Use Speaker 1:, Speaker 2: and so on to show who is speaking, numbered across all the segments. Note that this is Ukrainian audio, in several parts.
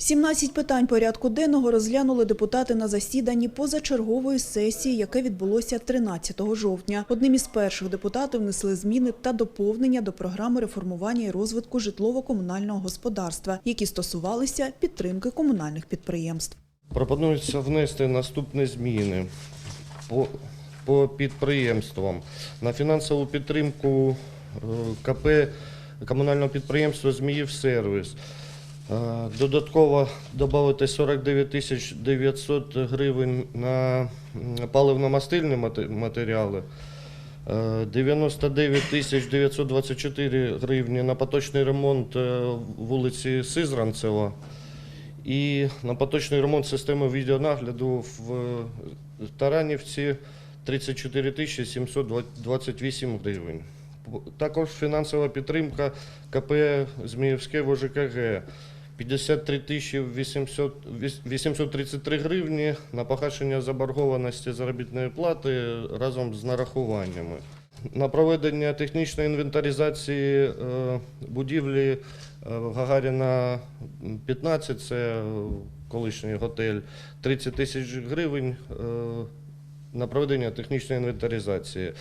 Speaker 1: 17 питань порядку денного розглянули депутати на засіданні позачергової сесії, яке відбулося 13 жовтня. Одним із перших депутатів внесли зміни та доповнення до програми реформування і розвитку житлово-комунального господарства, які стосувалися підтримки комунальних підприємств.
Speaker 2: Пропонується внести наступні зміни по, по підприємствам. На фінансову підтримку е, КП комунального підприємства «Зміївсервіс». Е, Додатково додати 49 тисяч 900 гривень на паливно-мастильні матеріали. Е, 99 тисяч 924 гривні на поточний ремонт е, вулиці Сизранцева. І на поточний ремонт системи відеонагляду в е, Таранівці 34 тисячі 728 гривень. Також фінансова підтримка КП Зміївське ВЖКГ 53 тисячі 833 гривні на погашення заборгованості заробітної плати разом з нарахуваннями. На проведення технічної інвентаризації е, будівлі е, Гагаріна 15, це колишній готель, 30 тисяч гривень е, на проведення технічної інвентаризації.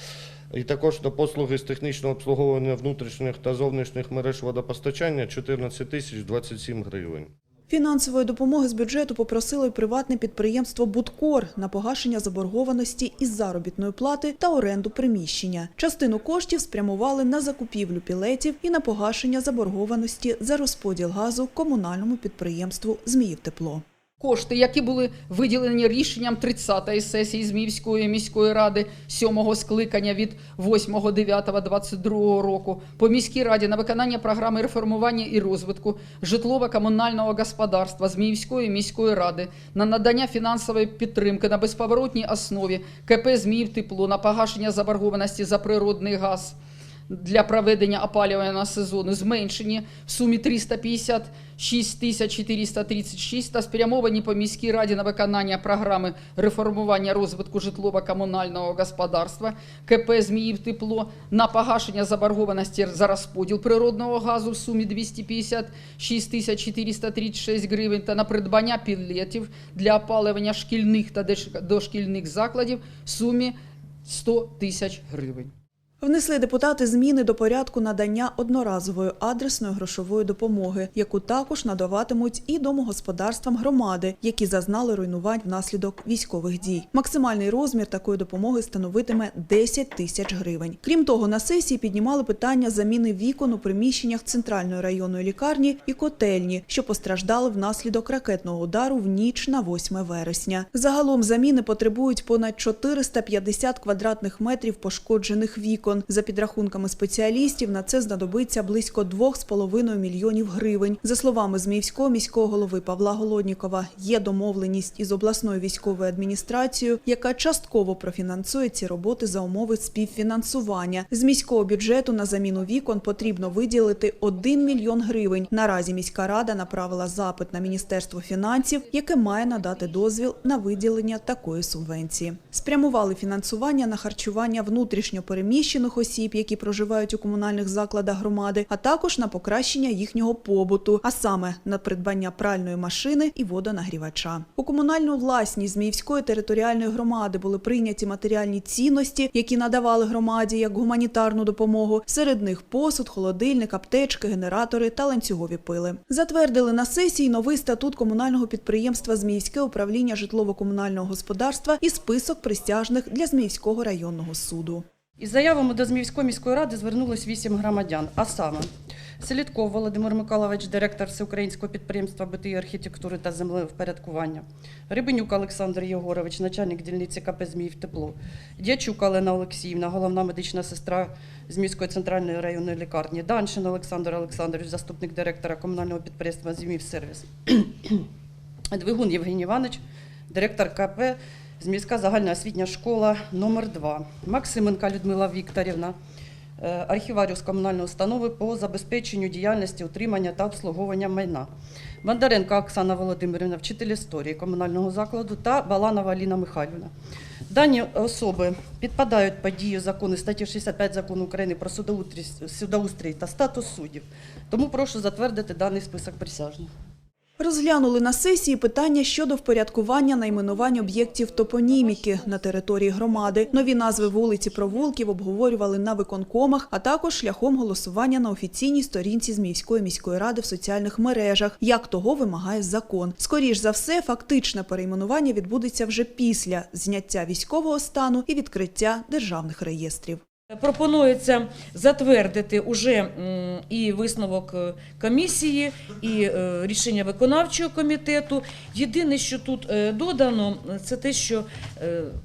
Speaker 2: І також на послуги з технічного обслуговування внутрішніх та зовнішніх мереж водопостачання 14 тисяч 27 гривень.
Speaker 1: Фінансової допомоги з бюджету попросило й приватне підприємство «Будкор» на погашення заборгованості із заробітної плати та оренду приміщення. Частину коштів спрямували на закупівлю пілетів і на погашення заборгованості за розподіл газу комунальному підприємству «Зміївтепло».
Speaker 3: Кошти, які були виділені рішенням 30-ї сесії Зміївської міської ради 7-го скликання від 8.9.22 року по міській раді на виконання програми реформування і розвитку житлово-комунального господарства Зміївської міської ради на надання фінансової підтримки на безповоротній основі КП Зміївтепло на погашення заборгованості за природний газ для проведення опалювального сезону зменшені в сумі 356 тисяч 436 та спрямовані по міській раді на виконання програми реформування розвитку житлово-комунального господарства КП Зміїв тепло на погашення заборгованості за розподіл природного газу в сумі 256 тисяч 436 гривень та на придбання пілетів для опалювання шкільних та дошкільних закладів в сумі 100 тисяч гривень.
Speaker 1: Внесли депутати зміни до порядку надання одноразової адресної грошової допомоги, яку також надаватимуть і домогосподарствам громади, які зазнали руйнувань внаслідок військових дій. Максимальний розмір такої допомоги становитиме 10 тисяч гривень. Крім того, на сесії піднімали питання заміни вікон у приміщеннях центральної районної лікарні і котельні, що постраждали внаслідок ракетного удару в ніч на 8 вересня. Загалом заміни потребують понад 450 квадратних метрів пошкоджених вікон. За підрахунками спеціалістів, на це знадобиться близько 2,5 мільйонів гривень. За словами Зміївського міського голови Павла Голоднікова, є домовленість із обласною військовою адміністрацією, яка частково профінансує ці роботи за умови співфінансування. З міського бюджету на заміну вікон потрібно виділити 1 мільйон гривень. Наразі міська рада направила запит на Міністерство фінансів, яке має надати дозвіл на виділення такої субвенції. Спрямували фінансування на харчування внутрішньо переміщених осіб, які проживають у комунальних закладах громади, а також на покращення їхнього побуту, а саме на придбання пральної машини і водонагрівача. У комунальну власність Зміївської територіальної громади були прийняті матеріальні цінності, які надавали громаді як гуманітарну допомогу. Серед них посуд, холодильник, аптечки, генератори та ланцюгові пили. Затвердили на сесії новий статут комунального підприємства Зміївське управління житлово-комунального господарства і список присяжних для Зміївського районного суду.
Speaker 4: Із заявами до Зміївської міської ради звернулось вісім громадян, а саме Селідков Володимир Миколаївич, директор всеукраїнського підприємства БТІ архітектури та землевпорядкування, Рибенюк Олександр Єгорович, начальник дільниці КП Зміїв Тепло, Дячук Олена Олексіївна, головна медична сестра Зміївської центральної районної лікарні, Даншин Олександр Олександрович, заступник директора комунального підприємства Зміїв Сервіс, Двигун Євгеній Іванович, директор КП Зміська загальноосвітня школа номер 2 Максименка Людмила Вікторівна, е, архіваріус комунальної установи по забезпеченню діяльності, утримання та обслуговування майна. Бондаренко Оксана Володимирівна, вчитель історії комунального закладу та Баланова Аліна Михайлівна. Дані особи підпадають під дію закону статті 65 закону України про судоустрій, судоустрій та статус суддів. Тому прошу затвердити даний список присяжних.
Speaker 1: Розглянули на сесії питання щодо впорядкування найменувань об'єктів топоніміки на території громади. Нові назви вулиці провулків обговорювали на виконкомах, а також шляхом голосування на офіційній сторінці Зміївської міської ради в соціальних мережах, як того вимагає закон. Скоріш за все, фактичне перейменування відбудеться вже після зняття військового стану і відкриття державних реєстрів.
Speaker 5: Пропонується затвердити уже і висновок е, комісії, і е, рішення виконавчого комітету. Єдине, що тут е, додано, це те, що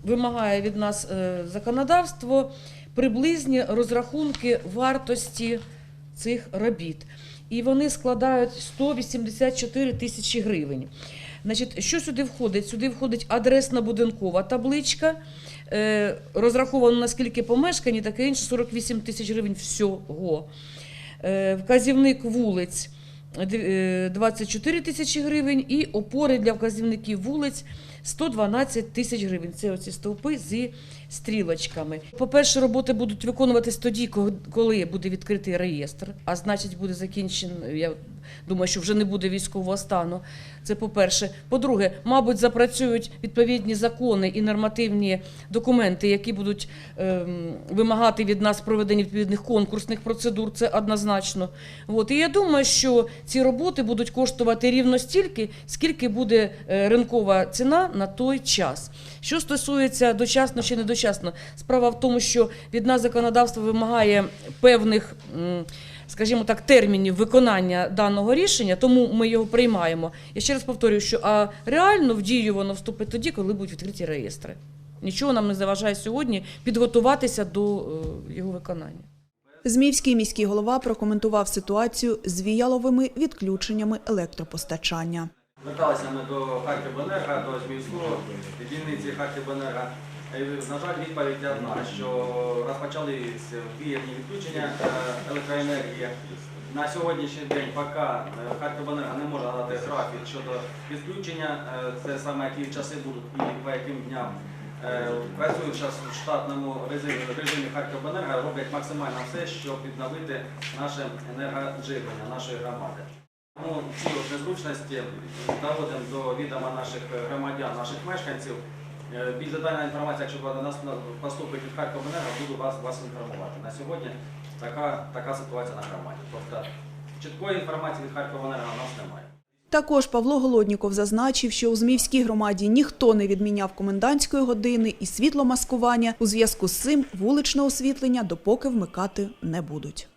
Speaker 5: вимагає від нас законодавство, приблизні розрахунки вартості цих робіт. І вони складають 184 тисячі гривень. Значить, що сюди входить? Сюди входить адресна будинкова табличка, розраховано на скільки помешкань, і таке інше 48 тисяч гривень всього. Е, Вказівник вулиць е, 24 тисячі гривень і опори для вказівників вулиць 112 тисяч гривень. Це оці стовпи зі стрілочками. По-перше, роботи будуть виконуватись тоді, коли буде відкритий реєстр, а значить буде закінчений, я думаю, що вже не буде військового стану. Це по-перше. По-друге, мабуть, запрацюють відповідні закони і нормативні документи, які будуть ем, вимагати від нас проведення відповідних конкурсних процедур. Це однозначно. От. І я думаю, що ці роботи будуть коштувати рівно стільки, скільки буде е, ринкова ціна на той час. Що стосується дочасно чи недочасно, справа в тому, що від нас законодавство вимагає певних. м, Скажімо так, термінів виконання даного рішення, тому ми його приймаємо. Я ще раз повторюю, що а реально в дію воно вступить тоді, коли будуть відкриті реєстри. Нічого нам не заважає сьогодні підготуватися до е, його виконання.
Speaker 1: Зміївський міський голова прокоментував ситуацію з віяловими відключеннями електропостачання.
Speaker 6: Зверталися ми до Харківенерго, до Зміївського дільниці Харківенерго. І, На жаль, відповідь одна, що розпочались вієрні відключення е, електроенергії. На сьогоднішній день поки е, Харківенерго не може надати графік щодо відключення, е, це саме які часи будуть і по яким дням. Е, Працюють зараз в штатному режимі, режимі роблять максимально все, щоб відновити наше енергодживлення нашої громади. Тому ці незручності доводимо до відома наших громадян, наших мешканців. Е, Більш детальна інформація, якщо до нас поступить від Харківенерго, буду вас, вас інформувати. На сьогодні така, така ситуація на громаді. Тобто чіткої інформації від Харківенерго у нас немає.
Speaker 1: Також Павло Голодніков зазначив, що у Зміївській громаді ніхто не відміняв комендантської години і світломаскування. У зв'язку з цим вуличне освітлення допоки вмикати не будуть.